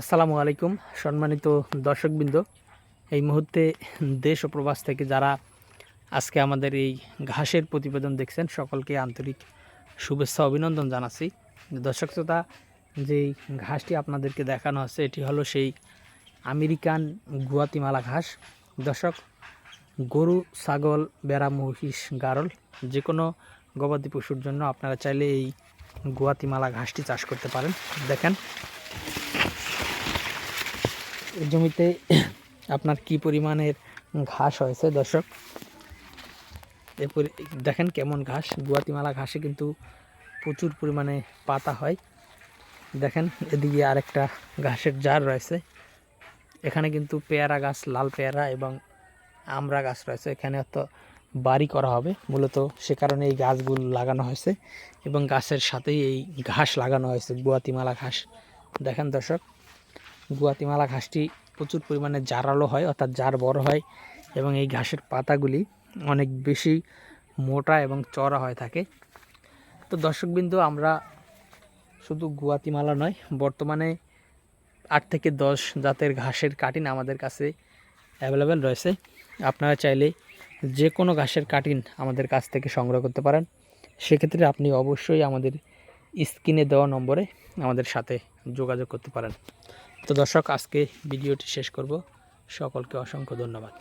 আসসালামু আলাইকুম, সম্মানিত দর্শকবৃন্দ। এই মুহূর্তে দেশ ও প্রবাস থেকে যারা আজকে আমাদের এই ঘাসের প্রতিবেদন দেখছেন, সকলকে আন্তরিক শুভেচ্ছা, অভিনন্দন জানাচ্ছি। দর্শক শ্রোতা যেই ঘাসটি আপনাদেরকে দেখানো হচ্ছে, এটি হলো সেই আমেরিকান গুয়াতিমালা ঘাস। দর্শক, গরু, ছাগল বেড়া মহিষ, গারল যে কোনো গবাদি পশুর জন্য আপনারা চাইলে এই গুয়াতিমালা ঘাসটি চাষ করতে পারেন। দেখেন জমিতে আপনার কি পরিমাণের ঘাস হয়েছে, দর্শক? এরপরে দেখেন কেমন ঘাস। গুয়াতিমালা ঘাসে কিন্তু প্রচুর পরিমাণে পাতা হয়। দেখেন, এদিকে আরেকটা ঘাসের জার রয়েছে। এখানে কিন্তু পেয়ারা গাছ, লাল পেয়ারা এবং আমড়া গাছ রয়েছে। এখানে তো বাড়ি করা হবে। মূলত সে কারণে এই গাছগুলো লাগানো হয়েছে এবং গাছের সাথেই এই ঘাস লাগানো হয়েছে, গুয়াতিমালা ঘাস। দেখেন, দর্শক গুয়াতিমালা ঘাসটি প্রচুর পরিমাণে জারালো হয়, অর্থাৎ জার বড় হয় এবং এই ঘাসের পাতাগুলি অনেক বেশি মোটা এবং চড়া হয়ে থাকে। তো দর্শকবিন্দু, আমরা শুধু গুয়াতিমালা নয়, বর্তমানে আট থেকে দশ জাতের ঘাসের কাটিন আমাদের কাছে অ্যাভেলেবেল রয়েছে। আপনারা চাইলে যে কোনো ঘাসের কাটিন আমাদের কাছ থেকে সংগ্রহ করতে পারেন। সেক্ষেত্রে আপনি অবশ্যই আমাদের স্ক্রিনে দেওয়া নম্বরে আমাদের সাথে যোগাযোগ করতে পারেন। তো দর্শক আজকে ভিডিওটি শেষ করব। সকলকে অসংখ্য ধন্যবাদ।